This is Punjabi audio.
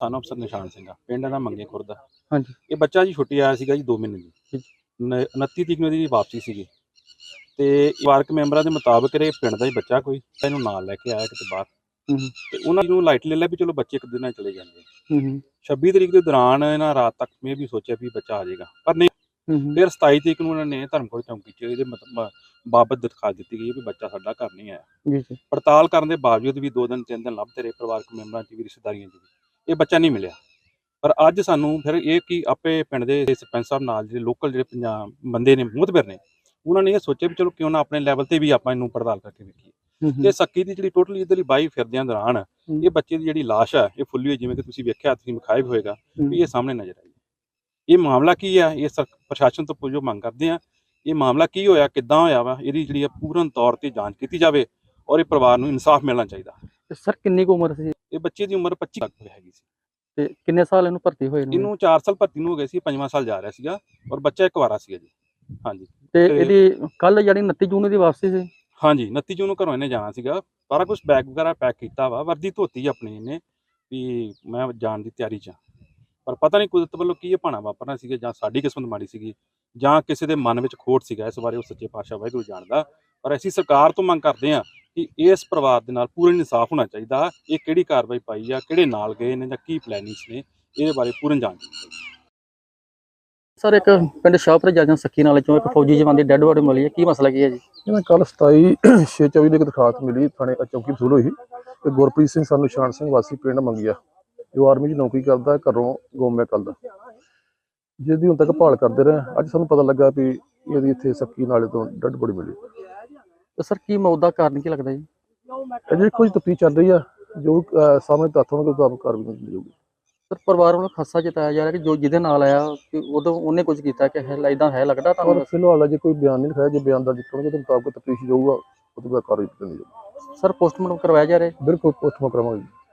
ਸਾਨੂੰ ਅਫਸਰ ਨਿਸ਼ਾਨ ਸਿੰਘ ਆ ਪਿੰਡ ਦਾ ਮੰਗੇ ਖੁਰਦ ਹਾਂਜੀ। ਇਹ ਬੱਚਾ ਜੀ ਛੁੱਟੀ ਆਇਆ ਸੀਗਾ ਜੀ 2 ਮਹੀਨੇ ਦੀ। ਠੀਕ। ਨ- 29 ਤਰੀਕ ਨੂੰ ਇਹਦੀ ਵਾਪਸੀ ਸੀਗੀ। ਤੇ ਵਾਰਕ ਮੈਂਬਰਾਂ ਦੇ ਮੁਤਾਬਕ ਇਹ ਪਿੰਡ ਦਾ ਹੀ ਬੱਚਾ ਕੋਈ ਇਹਨੂੰ ਨਾਲ ਲੈ ਕੇ ਆਇਆ ਕਿਤੇ ਬਾਹਰ। ਹੂੰ। ਤੇ ਉਹਨਾਂ ਨੂੰ ਲਾਈਟ ਲੈ ਲਿਆ ਵੀ ਚਲੋ ਬੱਚੇ ਇੱਕ ਦਿਨ ਨਾਲ ਚਲੇ ਜਾਂਦੇ ਹੂੰ ਹੂੰ। 26 ਤਰੀਕ ਦੇ ਦੌਰਾਨ ਇਹਨਾਂ ਰਾਤ ਤੱਕ ਮੈਂ ਵੀ ਸੋਚਿਆ ਵੀ ਬੱਚਾ ਆ ਜਾਏਗਾ। ਪਰ ਨਹੀਂ ਹੂੰ ਫਿਰ 27 ਤਰੀਕ ਨੂੰ ਉਹਨਾਂ ਨੇ ਧਰਮਕੋਟ ਚੌਂਕੀ 'ਚ ਇਹਦੇ ਮਤ- ਮ- ਬਾਬਤ ਦਿਖਾ ਦਿੱਤੀ ਗਈ ਵੀ ਬੱਚਾ ਸਾਡਾ ਘਰ ਨਹੀਂ ਆਇਆ। ਜੀ ਜੀ। ਪੜਤਾਲ ਕਰਨ ਦੇ ਬਾਵਜੂਦ ਵੀ ਦੋ ਦਿਨ ਤਿੰਨ ਦਿਨ ਲੱਭਦੇ ਰਹੇ ਪਰਿਵਾਰਕ ਮੈਂਬਰਾਂ 'ਚ ਵੀ ਰਿਸ਼ਤੇਦਾਰੀਆਂ 'ਚ ਵੀ। ਇਹ ਬੱਚਾ ਨਹੀਂ ਮਿਲਿਆ। ਪਰ ਅੱਜ ਸਾਨੂੰ ਫਿਰ ਇਹ ਕਿ ਆਪੇ ਪਿੰਡ ਦੇ ਸਰਪੰਚ ਸਾਹਿਬ ਨਾਲ ਜਿਹੜੇ ਲੋਕਲ ਜਿਹੜੇ ਪੰਜਾਬ ਬੰਦੇ ਨੇ ਮੁਹਤਬਰ ਨੇ ਉਹਨਾਂ ਨੇ ਇਹ ਸੋਚਿਆ ਵੀ ਚਲੋ ਕਿਉਂ ਨਾ ਆਪਣੇ ਲੈਵਲ ਤੇ ਵੀ ਆਪਾਂ ਇਹਨੂੰ ਪੜਤਾਲ ਕਰਕੇ ਵੇਖੀਏ। ਇਹ ਸੱਕੀ ਦੀ ਜਿਹੜੀ ਟੋਟਲੀ ਇਧਰਲੀ ਬਾਈ ਫਿਰਦਿਆਂ ਦੌਰਾਨ। ਇਹ ਬੱਚੇ ਦੀ ਜਿਹੜੀ ਲਾਸ਼ ਹੈ ਇਹ ਫੁੱਲੀ ਹੋਈ ਜਿਵੇਂ ਕਿ ਤੁਸੀਂ ਵੇਖਿਆ ਤੁਸੀਂ ਵਿਖਾਇਆ ਵੀ ਹੋਏਗਾ। ਵੀ ਇਹ ਸਾਹਮਣੇ ਨਜ਼ਰ ਆਈ। ਇਹ ਮਾਮਲਾ ਕੀ ਆ? ਇਹ ਸਰ- ਪ੍ਰਸ਼ਾਸਨ ਤੋਂ ਪੁੱਛੋ ਮੰਗ ਕਰਦੇ ਆ। ਇਹ ਮਾਮਲਾ ਕੀ ਹੋਇਆ? ਕਿੱਦਾਂ ਹੋਇਆ ਵਾ? ਇਹਦੀ ਜਿਹੜੀ ਆ ਪੂਰਨ ਤੌਰ ਤੇ ਜਾਂਚ ਕੀਤੀ ਜਾਵੇ ਔਰ ਇਹ ਪਰਿਵਾਰ ਨੂੰ ਇਨਸਾਫ ਮਿਲਣਾ ਚਾਹੀਦਾ। ਤੇ ਸਰ ਕਿੰਨੀ ਕੁ ਉਮਰ ਸੀ? ਇਹ ਬੱਚੇ ਦੀ ਉਮਰ 25 ਤੱਕ ਹੈਗੀ ਸੀ। ਤੇ ਕਿੰਨੇ ਸਾਲ ਇਹਨੂੰ ਭਰਤੀ ਹੋਏ ਨੂੰ ਇਹਨੂੰ 4 ਸਾਲ ਭਰਤੀ ਨੂੰ ਹੋ ਗਏ ਸੀ ਪੰਜਵਾਂ ਸਾਲ ਜਾ ਰਿਹਾ ਸੀਗਾ ਔਰ ਬੱਚਾ ਇੱਕ ਵਾਰਾ ਸੀਗਾ ਜੀ। ਹਾਂਜੀ। ਤੇ ਤੇ- ਇਹਦੀ ਕੱਲ ਜਿਹੜੀ 29 ਜੂਨ ਦੀ ਵਾਪਸੀ ਸੀ? ਹਾਂਜੀ 29 ਜੂਨ ਨੂੰ ਘਰੋਂ ਇਹਨੇ ਜਾਣਾ ਸੀਗਾ। ਸਾਰਾ ਕੁਝ ਬੈਗ ਵਗੈਰਾ ਪੈਕ ਕੀਤਾ ਵਾ ਵਰਦੀ ਧੋਤੀ ਆਪਣੀ ਇਹਨੇ ਵੀ ਮੈਂ ਜਾਣ ਦੀ ਤਿਆਰੀ 'ਚ। ਪਰ ਪਤਾ ਨਹੀਂ ਕੁਦਰਤ ਵੱਲੋਂ ਕੀ ਇਹ ਭਾਣਾ ਵਾਪਰਨਾ ਸੀਗਾ ਜਾਂ ਸਾਡੀ ਕਿਸਮਤ ਮਾੜੀ ਸੀਗੀ ਜਾਂ ਕਿਸੇ ਦੇ ਮਨ ਵਿੱਚ ਖੋਟ ਸੀਗਾ ਇਸ ਬਾਰੇ ਉਹ ਸੱਚੇ ਪਾਤਸ਼ਾਹ ਵਾਹਿਗੁਰੂ ਜਾਣਦਾ। ਪਰ ਅਸੀਂ ਸਰਕਾਰ ਤੋਂ ਮੰਗ ਕਰਦੇ ਹਾਂ ਕਿ ਇਸ ਪਰਿਵਾਰ ਦੇ ਨਾਲ ਪੂਰਨ ਇਨਸਾਫ ਹੋਣਾ ਚਾਹੀਦਾ ਇਹ ਕਿਹੜੀ ਕਾਰਵਾਈ ਪਾਈ ਆ ਕਿਹੜੇ ਨਾਲ ਗਏ ਨੇ ਜਾਂ ਕੀ ਪਲੈਨਿੰਗਸ ਨੇ ਇਹਦੇ ਬਾਰੇ ਪੂਰਨ ਚਾਹੀਦੀ ਸਰ ਇੱਕ ਪਿੰਡ ਸ਼ਾਹਪੁਰ ਜਾਜਾਂ ਸੱਕੀ ਨਾਲੇ ਚੋਂ ਇੱਕ ਫੌਜੀ ਜਵਾਨ ਦੀ ਡੈੱਡ ਬੋਡੀ ਮਿਲੀ ਹੈ ਕੀ ਮਸਲਾ ਕੀ ਹੈ ਜੀ? ਇਹਨਾਂ ਕੱਲ 27 624 ਦੀ ਇੱਕ ਦਰਖਾਸਤ ਮਿਲੀ ਥਾਣੇ ਚੌਕੀ ਵਸੂਲ ਹੋਈ ਤੇ ਗੁਰਪ੍ਰੀਤ ਸਿੰਘ ਸਾਨੂੰ ਨਿਸ਼ਾਨ ਸਿੰਘ ਵਾਸੀ ਪਿੰਡ ਮੰਗਿਆ ਜੋ ਆਰਮੀ 'ਚ ਨੌਕਰੀ ਕਰਦਾ ਹੈ, ਘਰੋਂ ਗੋਮੇ ਕਰਦਾ ਜਿਹਦੀ ਹੁਣ ਤੱਕ ਭਾਲ ਕਰਦੇ ਰਹੇ ਅੱਜ ਸਾਨੂੰ ਪਤਾ ਲੱਗਾ ਵੀ ਇਹਦੀ ਇੱਥੇ ਸੱਕੀ ਨਾਲੇ ਤੋਂ ਡੱਡ ਬੜੀ ਮਿਲੀ। ਤੇ ਸਰ ਕੀ ਮੌਤ ਦਾ ਕਾਰਨ ਕੀ ਲੱਗਦਾ ਜੀ? ਅਜੇ ਕੁਝ ਤਫਤੀਸ਼ ਚੱਲ ਰਹੀ ਆ ਜੋ ਅਹ, ਸਾਹਮਣੇ ਤੱਥ ਹੋਣਗੇ ਉਹ ਮੁਤਾਬਕ ਕਾਰਵਾਈ ਕੀਤੀ ਜਾਊਗੀ। ਸਰ ਪਰਿਵਾਰ ਵੱਲੋਂ ਖਾਸਾ ਜਤਾਇਆ ਜਾ ਰਿਹਾ ਕਿ ਜੋ ਜਿਹਦੇ ਨਾਲ ਆਇਆ ਕਿ ਉਦੋਂ ਉਹਨੇ ਕੁਝ ਕੀਤਾ ਕਿ ਹੈ ਇਦਾਂ ਹੈ ਲੱਗਦਾ ਪਰ ਤੁਹਾਨੂੰ ਫਿਲਹਾਲ ਅਜੇ ਕੋਈ ਬਿਆਨ ਨਹੀਂ ਲਿਖਾਇਆ ਜੇ ਬਿਆਨ ਦਰਜ ਕਰਨਗੇ ਤਾਂ ਮੁਤਾਬਕ ਤਫਤੀਸ਼ ਜਾਊਗਾ ਉਹਦੇ ਬਾਅਦ ਕਾਰਵਾਈ ਕੀਤੀ ਜਾਊਗੀ। ਸਰ ਪੋਸਟਮਾਰਟਮ ਕਰਵਾਇਆ ਜਾ ਰਿਹਾ? ਬਿਲਕੁਲ ਪੋਸਟਮਾਰਟਮ ਕਰਾਵਾਂਗੇ।